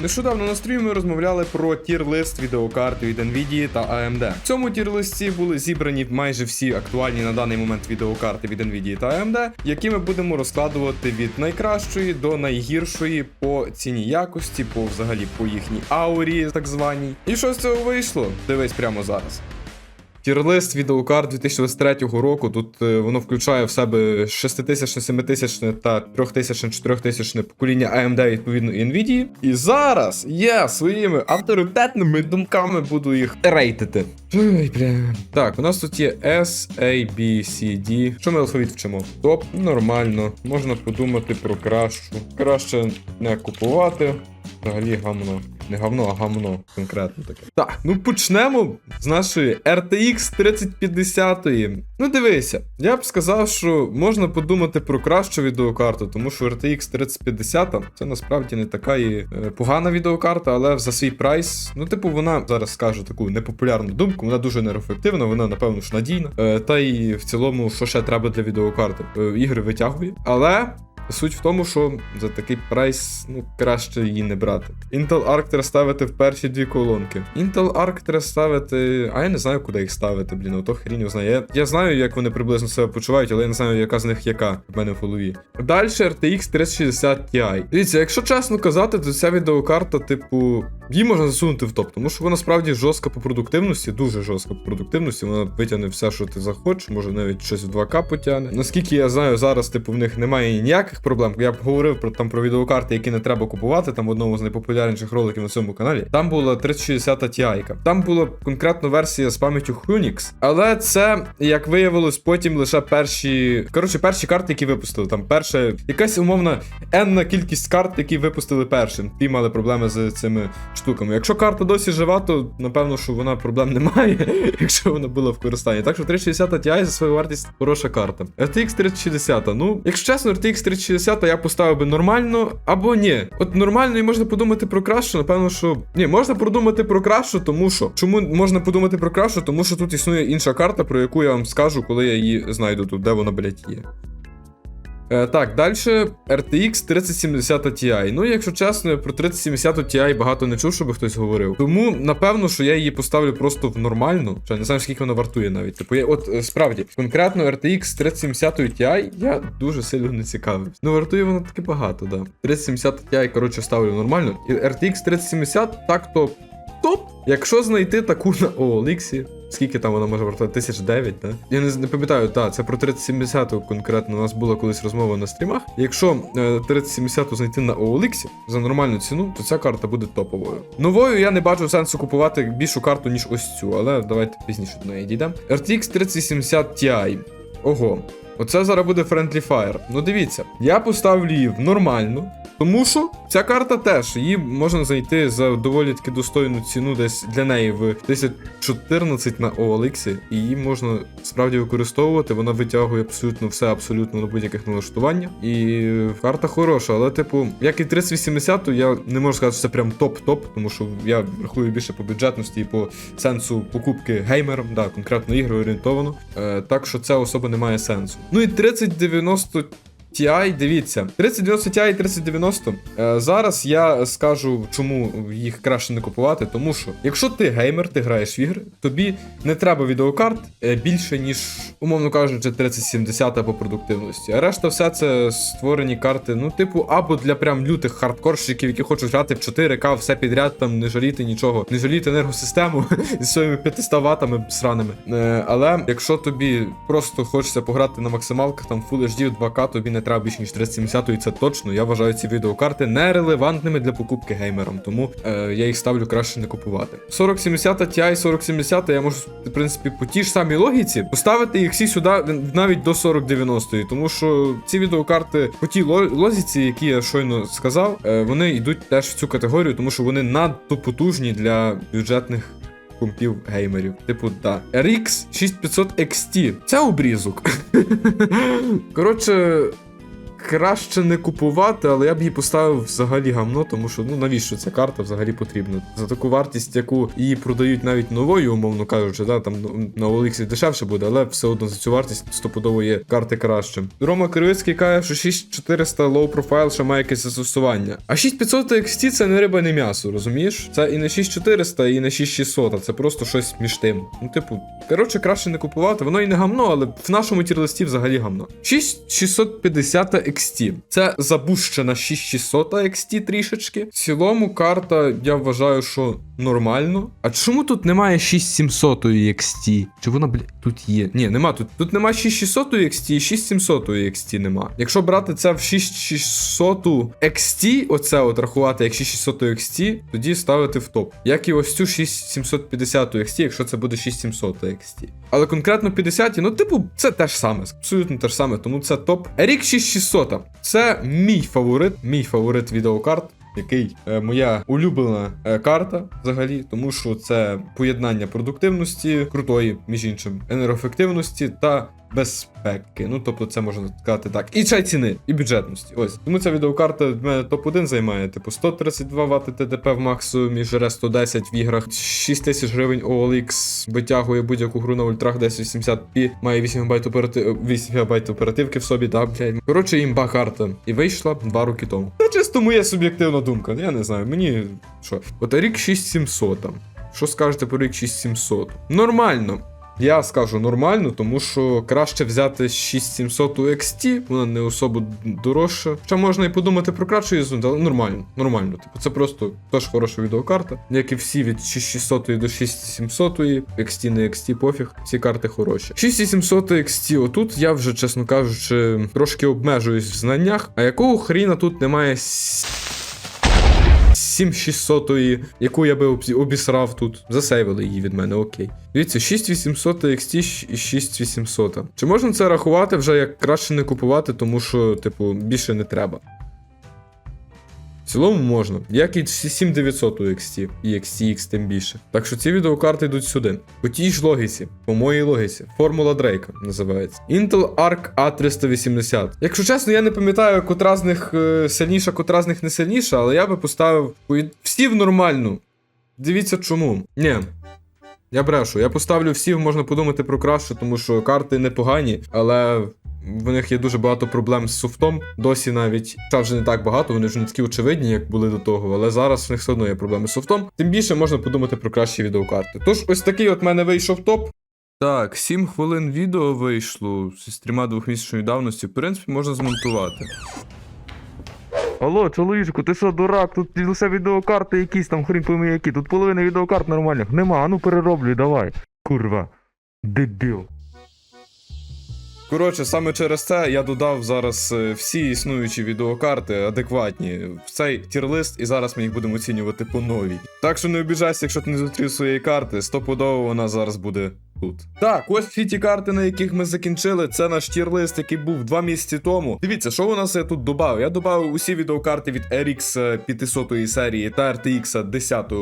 Нещодавно на стрімі ми розмовляли про тір-лист відеокарт від Nvidia та AMD. В цьому тір-листі були зібрані майже всі актуальні на даний момент відеокарти від Nvidia та AMD, які ми будемо розкладувати від найкращої до найгіршої по ціні якості, по взагалі по їхній аурі, так званій. І що з цього вийшло? Дивись прямо зараз. Тірлист відеокарт 2023 року. Тут е, воно включає в себе 6000, 7000 та 3000, 4000 покоління AMD, відповідно, і Nvidia. І зараз я своїми авторитетними думками буду їх рейтити. Ой, бля. Так, у нас тут є S, A, B, C, D. Що ми алфавіт вчимо? Топ, нормально. Можна подумати про кращу. Краще не купувати. Взагалі гамно. Не говно, а гамно конкретно таке. Так, ну почнемо з нашої RTX 3050. Ну дивися, я б сказав, що можна подумати про кращу відеокарту, тому що RTX 3050 це насправді не така і е, погана відеокарта, але за свій прайс, ну, типу, вона зараз скажу таку непопулярну думку, вона дуже неефективна, вона, напевно ж надійна. Е, та й в цілому, що ще треба для відеокарти? Е, ігри витягує. Але Суть в тому, що за такий прайс ну краще її не брати. Intel Arc треба ставити в перші дві колонки. Intel Arc треба ставити. А я не знаю, куди їх ставити, блін, ото хрінь його знає. Я, я знаю, як вони приблизно себе почувають, але я не знаю, яка з них яка в мене в голові. Далі RTX 3060 Ti. Дивіться, якщо чесно казати, то ця відеокарта, типу, її можна засунути в топ, тому що вона справді жорстка по продуктивності, дуже жорстка по продуктивності. Вона витягне все, що ти захочеш, може навіть щось в 2К потягне. Наскільки я знаю, зараз, типу, в них немає ніяких проблем. Я б говорив про там про відеокарти, які не треба купувати. Там в одному з найпопулярніших роликів на цьому каналі. Там була 3060 Ti. Там була конкретно версія з пам'яттю Hunix, але це, як виявилось, потім лише перші. Коротше, перші карти, які випустили. Там перша якась умовна енна кількість карт, які випустили першим. Ті мали проблеми з цими штуками. Якщо карта досі жива, то напевно, що вона проблем немає, якщо вона була в користанні. Так що 3060 Ti за свою вартість хороша карта. RTX 3060, ну, якщо чесно, RTX 3060 я поставив би нормально або ні. От нормально і можна подумати про кращу, напевно, що. Ні, можна подумати про кращу, тому що. Чому можна подумати про кращу? Тому що тут існує інша карта, про яку я вам скажу, коли я її знайду тут, де вона, блять, є. Е, так, далі RTX 3070 Ti. Ну, якщо чесно, про 3070 Ti багато не чув, щоб хтось говорив. Тому, напевно, що я її поставлю просто в нормальну. Що не знаю, скільки вона вартує навіть. Типу, я, от е, справді, конкретно RTX 3070 Ti я дуже сильно не цікавився. Ну, вартує вона таки багато, да. 3070 Ti, коротше, ставлю нормально. І RTX 3070 так то топ. Якщо знайти таку на OLX, скільки там вона може вартувати? 1009, так? Я не, не пам'ятаю, так, це про 3070 конкретно. У нас була колись розмова на стрімах. Якщо е, 3070 знайти на OLX за нормальну ціну, то ця карта буде топовою. Новою я не бачу сенсу купувати більшу карту, ніж ось цю, але давайте пізніше до неї дійдемо. RTX 3070 Ti. Ого. Оце зараз буде Friendly Fire. Ну дивіться, я поставлю її в нормальну. Тому що ця карта теж її можна знайти за доволі таки достойну ціну, десь для неї в 1014 на OLX, і її можна справді використовувати. Вона витягує абсолютно все, абсолютно на будь-яких налаштуваннях. І карта хороша, але, типу, як і 3080, то я не можу сказати, що це прям топ-топ, тому що я рахую більше по бюджетності і по сенсу покупки геймерам, да, конкретно ігри орієнтовано. Е, так що це особо не має сенсу. Ну і 3090 Ti, дивіться, 3090 Ti і 3090. Е, зараз я скажу, чому їх краще не купувати. Тому що, якщо ти геймер, ти граєш в ігри, тобі не треба відеокарт е, більше, ніж, умовно кажучи, 3070 по продуктивності. А решта все це створені карти, ну, типу, або для прям лютих хардкорщиків, які хочуть грати в 4К, все підряд, там не жаліти нічого, не жаліти енергосистему зі своїми 500 ватами сраними. Е, але якщо тобі просто хочеться пограти на максималках, там Full HD в 2К, тобі не треба більше ніж 3070, і це точно. Я вважаю ці відеокарти нерелевантними для покупки геймерам, тому е, я їх ставлю краще не купувати. 4070 Ti, 4070 я можу, в принципі, по тій ж самій логіці поставити їх всі сюди навіть до 4090, тому що ці відеокарти по тій ло- логіці, які я щойно сказав, е, вони йдуть теж в цю категорію, тому що вони надто потужні для бюджетних компів геймерів. Типу, да. RX 6500 XT. Це обрізок. Коротше. Краще не купувати, але я б її поставив взагалі гамно, тому що ну навіщо ця карта взагалі потрібна? За таку вартість, яку її продають навіть новою, умовно кажучи, да, там ну, на OLX дешевше буде, але все одно за цю вартість стопудово є карти краще. Рома Кривицький каже, що 6400 low profile ще має якесь застосування. А 6500 XT це не риба, не м'ясо, розумієш? Це і не 6400, і не 6600, а це просто щось між тим. Ну, типу, коротше, краще не купувати. Воно і не гамно, але в нашому тірлисті взагалі гамно. 6650 XT. Це забущена 6600 XT трішечки. В цілому карта, я вважаю, що нормально. А чому тут немає 6700 XT? Чи вона, бля, тут є? Ні, нема тут. Тут нема 6600 XT і 6700 XT нема. Якщо брати це в 6600 XT, оце от рахувати як 6600 XT, тоді ставити в топ. Як і ось цю 6750 XT, якщо це буде 6700 XT. Але конкретно 50, ну, типу, це те ж саме, абсолютно те ж саме, тому це топ. RX 6600. Це мій фаворит, мій фаворит відеокарт. Який е, моя улюблена е, карта взагалі, тому що це поєднання продуктивності, крутої, між іншим, енергоефективності та безпеки. Ну тобто, це можна сказати так. І чай ціни, і бюджетності. Ось тому ця відеокарта в мене топ-1 займає. Типу 132 Вт ТДП в максимумі, жре 110 в іграх, 6 тисяч гривень OLX, витягує будь-яку гру на ультрах 1080p, має 8 ГБ оператив... 8 ГБ оперативки в собі, так, блядь. Коротше, імба карта. І вийшла 2 роки тому. Це чисто моя суб'єктивна думка. Я не знаю, мені що. От рік 6700 там. Що скажете про рік 6700? Нормально. Я скажу нормально, тому що краще взяти 6700 XT, вона не особо дорожча. Хоча можна і подумати про кращу юзунт, але нормально. Нормально. Типу, це просто теж хороша відеокарта. Як і всі від 6600 до 6700, XT не XT, пофіг. Ці карти хороші. 6700 XT, отут я вже, чесно кажучи, трошки обмежуюсь в знаннях. А якого хріна тут немає 7600, яку я би обісрав тут. Засейвили її від мене, окей. Дивіться, 6800 XT і 6800. Чи можна це рахувати вже як краще не купувати, тому що, типу, більше не треба. В цілому можна, як і 7900 XT і XTX тим більше. Так що ці відеокарти йдуть сюди. По тій ж логіці, по моїй логіці. Формула Дрейка називається. Intel Arc A380. Якщо чесно, я не пам'ятаю, котра з них е, сильніша, котра з них не сильніша, але я би поставив всі в нормальну. Дивіться чому. Ні. Я брешу, я поставлю всі, можна подумати про краще, тому що карти непогані, але в них є дуже багато проблем з софтом. Досі навіть та вже не так багато, вони вже не такі очевидні, як були до того, але зараз в них все одно є проблеми з софтом. Тим більше можна подумати про кращі відеокарти. Тож, ось такий от мене вийшов топ. Так, 7 хвилин відео вийшло зі стріма двохмісячної давності. В принципі, можна змонтувати. Алло, чоловічку, ти що, дурак? Тут лише відеокарти якісь там хрін пойми які. Тут половина відеокарт нормальних. Нема, а ну перероблюй, давай. Курва. Дебіл. Коротше, саме через це я додав зараз е, всі існуючі відеокарти адекватні в цей тір-лист, і зараз ми їх будемо оцінювати по новій. Так що не обіжайся, якщо ти не зустрів своєї карти, стопудово вона зараз буде тут. Так, ось всі ті карти, на яких ми закінчили. Це наш тір-лист, який був два місяці тому. Дивіться, що у нас я тут додав. Я додав усі відеокарти від RX 500 серії та RTX 10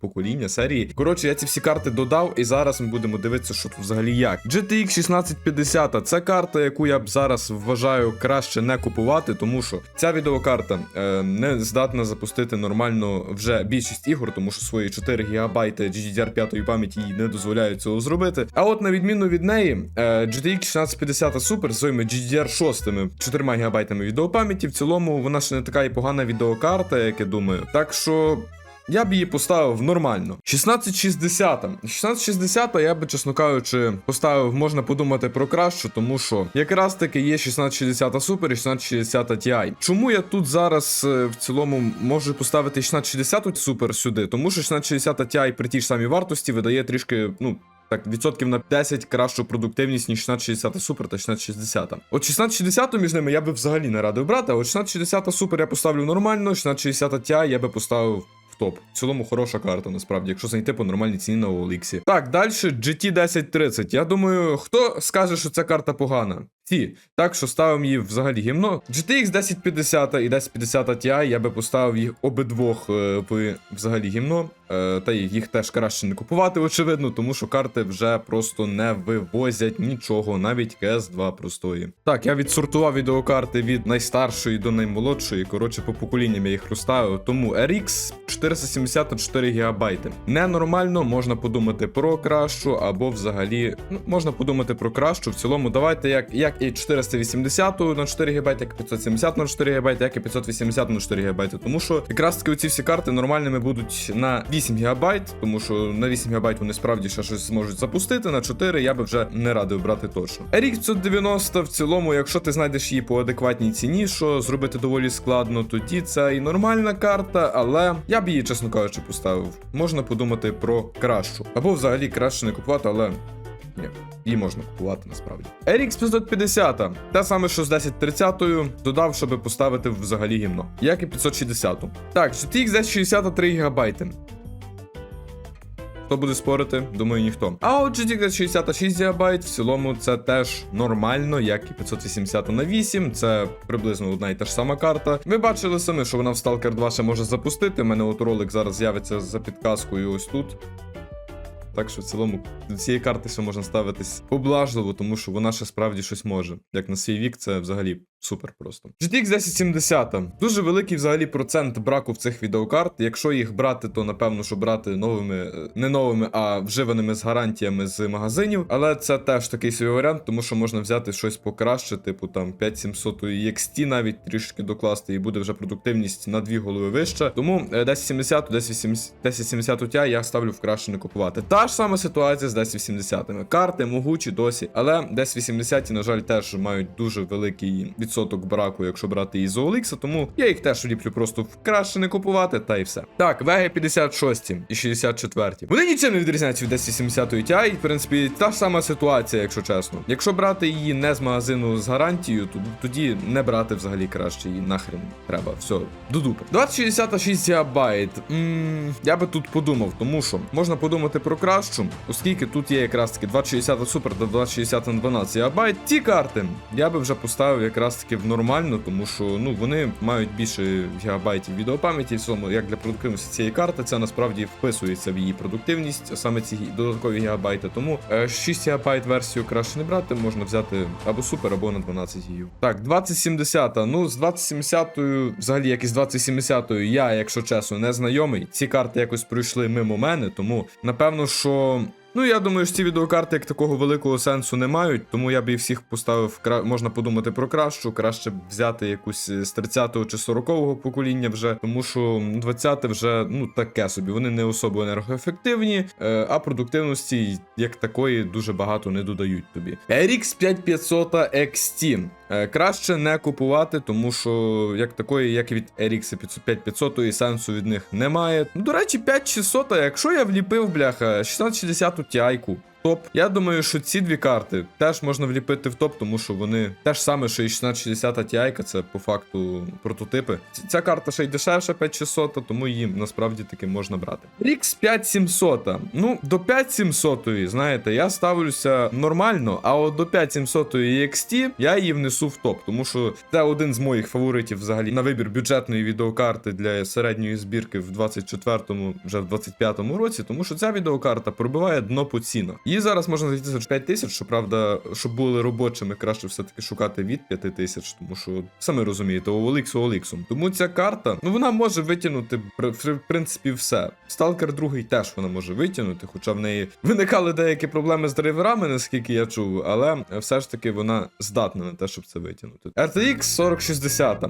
покоління серії. Коротше, я ці всі карти додав, і зараз ми будемо дивитися, що тут взагалі як. GTX 1650 це карта, яку я б зараз вважаю краще не купувати, тому що ця відеокарта е, не здатна запустити нормально вже більшість ігор, тому що свої 4 ГБ GDDR5 пам'яті їй не дозволяють цього зробити. А от на відміну від неї, е, GTX 1650 Super з своїми GDDR6 4 ГБ відеопам'яті, в цілому вона ще не така і погана відеокарта, як я думаю. Так що. Я б її поставив нормально. 1660. 1660 я би, чесно кажучи, поставив, можна подумати про кращу, тому що якраз таки є 1660 Super і 1660 Ti. Чому я тут зараз е, в цілому можу поставити 1660 Super сюди? Тому що 1660 Ti при тій ж самій вартості видає трішки, ну. Так, відсотків на 10 кращу продуктивність, ніж 1660 супер та 1660. От 1660 між ними я би взагалі не радив брати, а от 1660 супер я поставлю нормально, 1660 Ti я би поставив в топ. В цілому хороша карта, насправді, якщо знайти по нормальній ціні на Оліксі. Так, далі GT 1030. Я думаю, хто скаже, що ця карта погана? Ці. Так що ставимо її взагалі гімно. GTX 1050 і 1050 Ti я би поставив їх обидвох е, в взагалі гімно. Е, Та їх теж краще не купувати, очевидно, тому що карти вже просто не вивозять нічого, навіть CS2 простої. Так, я відсортував відеокарти від найстаршої до наймолодшої. Коротше, по поколінням я їх розставив. Тому RX 470 на 4 ГБ. Ненормально, можна подумати про кращу, або взагалі ну, можна подумати про кращу. В цілому, давайте як, як і 480 на 4 ГБ, як і 570 на 4 ГБ, як і 580 на 4 ГБ. Тому що якраз таки оці всі карти нормальними будуть на 8 ГБ, тому що на 8 ГБ вони справді ще щось зможуть запустити. На 4 я би вже не радив брати точно. RX 590 в цілому, якщо ти знайдеш її по адекватній ціні, що зробити доволі складно, тоді це і нормальна карта, але я б її, чесно кажучи, поставив. Можна подумати про кращу. Або взагалі краще не купувати, але. Ні, її можна купувати насправді. RX 550, те саме, що з 1030, додав, щоб поставити взагалі гімно. Як і 560. Так, GTX 1060 3 ГБ. Хто буде спорити? Думаю, ніхто. А от GTX 66 ГБ в цілому це теж нормально, як і 580 на 8. Це приблизно одна і та ж сама карта. Ви бачили самі, що вона в Stalker 2 ще може запустити. У мене от ролик зараз з'явиться за підказкою ось тут. Так що в цілому до цієї карти ще можна ставитись поблажливо, тому що вона ще справді щось може. Як на свій вік, це взагалі супер просто. GTX 1070. Дуже великий взагалі процент браку в цих відеокарт. Якщо їх брати, то напевно, що брати новими, е, не новими, а вживаними з гарантіями з магазинів. Але це теж такий свій варіант, тому що можна взяти щось покраще, типу там 5700 XT навіть трішки докласти, і буде вже продуктивність на дві голови вища. Тому е, 1070, 1080, 1070 Ti я ставлю в краще не купувати. Та ж сама ситуація з 1080. Карти могучі досі, але 1080, на жаль, теж мають дуже великий відсоток браку, якщо брати із OLX, тому я їх теж ліплю просто краще не купувати, та й все. Так, Веги 56 і 64. Вони нічим не відрізняються від 1070 Ti, в принципі, та ж сама ситуація, якщо чесно. Якщо брати її не з магазину з гарантією, то тоді не брати взагалі краще її нахрен треба. Все, до дупи. 2066 ГБ. М, Я би тут подумав, тому що можна подумати про кращу, оскільки тут є якраз таки 2060 Super та 2060 на 12 ГБ. Ті карти я би вже поставив якраз таки нормально, тому що ну вони мають більше гігабайтів відеопам'яті. В цьому як для продуктивності цієї карти, це насправді вписується в її продуктивність, саме ці додаткові гігабайти. Тому е, 6 ГБ версію краще не брати, можна взяти або супер, або на 12 гігів. Так, 2070. Ну, з 2070, взагалі, як і з 2070, я, якщо чесно, не знайомий. Ці карти якось пройшли мимо мене, тому напевно, що. Ну, я думаю, що ці відеокарти як такого великого сенсу не мають, тому я б їх всіх поставив кра... можна подумати про кращу, краще б взяти якусь з 30-го чи 40-го покоління вже, тому що 20-те вже ну таке собі. Вони не особо енергоефективні, е, а продуктивності як такої дуже багато не додають тобі. RX 5500 XT. Краще не купувати, тому що як такої, як від RX 5500 і сенсу від них немає. Ну, до речі, 5600, якщо я вліпив, бляха, 1660 Ti-ку. Топ. Я думаю, що ці дві карти теж можна вліпити в топ, тому що вони те ж саме, що і 1660 Ti, це по факту прототипи. Ця карта ще й дешевша 5600, тому її насправді таки можна брати. RX 5700. Ну, до 5700, знаєте, я ставлюся нормально, а от до 5700 XT я її внесу в топ, тому що це один з моїх фаворитів взагалі на вибір бюджетної відеокарти для середньої збірки в 24-му, вже в 25-му році, тому що ця відеокарта пробиває дно по цінах. Її зараз можна знайти за 5 тисяч, щоправда, щоб були робочими, краще все-таки шукати від 5 тисяч, тому що самі розумієте, OLX OLX. Тому ця карта, ну вона може витягнути в принципі все. Stalker 2 теж вона може витягнути, хоча в неї виникали деякі проблеми з драйверами, наскільки я чув, але все ж таки вона здатна на те, щоб це витягнути. RTX 4060.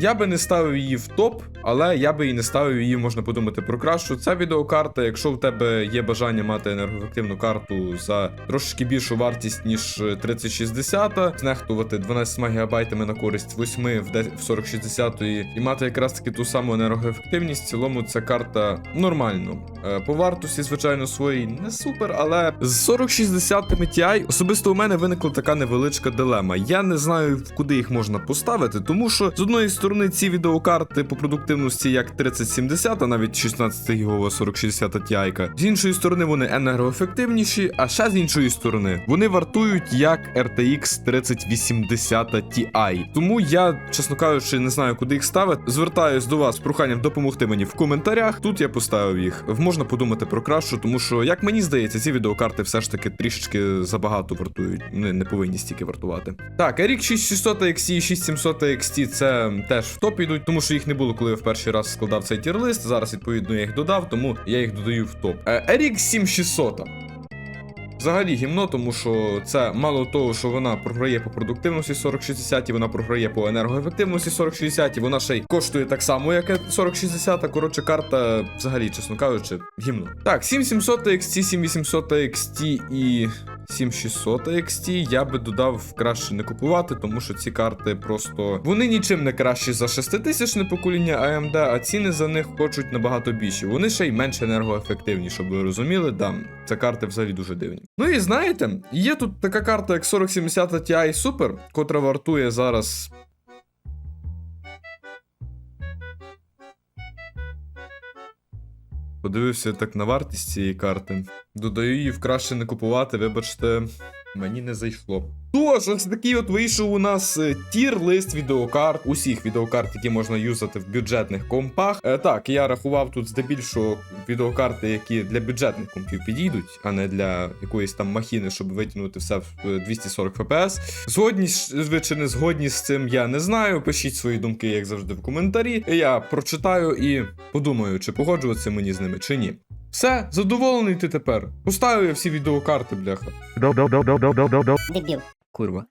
Я би не ставив її в топ, але я би і не ставив її, можна подумати про кращу. Ця відеокарта, якщо в тебе є бажання мати енергоефективну карту за трошки більшу вартість, ніж 3060, знехтувати 12 ГБ на користь 8 в де- в 4060 і мати якраз таки ту саму енергоефективність, в цілому ця карта нормально. Е, По вартості, звичайно, своїй не супер, але з 4060 Ti особисто у мене виникла така невеличка дилема. Я не знаю, куди їх можна поставити, тому що з одної сторони ці відеокарти по продуктивності як 3070, а навіть 16 гігова 4060 Ti. З іншої сторони, вони енергоефективніші, а ще з іншої сторони, вони вартують як RTX 3080 Ti. Тому я, чесно кажучи, не знаю, куди їх ставити. Звертаюсь до вас з проханням допомогти мені в коментарях. Тут я поставив їх. Можна подумати про кращу, тому що, як мені здається, ці відеокарти все ж таки трішечки забагато вартують. Не, не повинні стільки вартувати. Так, RX 6600 XT і 6700 XT це теж в топ ідуть, тому що їх не було, коли я в перший раз складав цей тір-лист. Зараз, відповідно, я їх додав, тому я їх додаю в топ. Е, RX 7600. Взагалі гімно, тому що це мало того, що вона програє по продуктивності 4060, вона програє по енергоефективності 4060, вона ще й коштує так само, як і 4060. Коротше, карта, взагалі, чесно кажучи, гімно. Так, 7700 XT, 7800 XT і 7600 XT я би додав краще не купувати, тому що ці карти просто вони нічим не кращі за 6000 покоління AMD, а ціни за них хочуть набагато більші. Вони ще й менш енергоефективні, щоб ви розуміли. Да, це карти взагалі дуже дивні. Ну і знаєте, є тут така карта, як 4070 Ti Super, котра вартує зараз. Подивився так на вартість цієї карти. Додаю її вкраще не купувати, вибачте, мені не зайшло. Тож, ось такий от вийшов у нас е, тір-лист відеокарт, усіх відеокарт, які можна юзати в бюджетних компах. Е, так, я рахував тут здебільшого відеокарти, які для бюджетних компів підійдуть, а не для якоїсь там махіни, щоб витягнути все в е, 240 FPS. Згодні ви чи не згодні з цим, я не знаю. Пишіть свої думки, як завжди, в коментарі. Я прочитаю і подумаю, чи погоджуватися мені з ними, чи ні. Все, задоволений ти тепер. Поставив я всі відеокарти, бляха. Дебіл. Курва.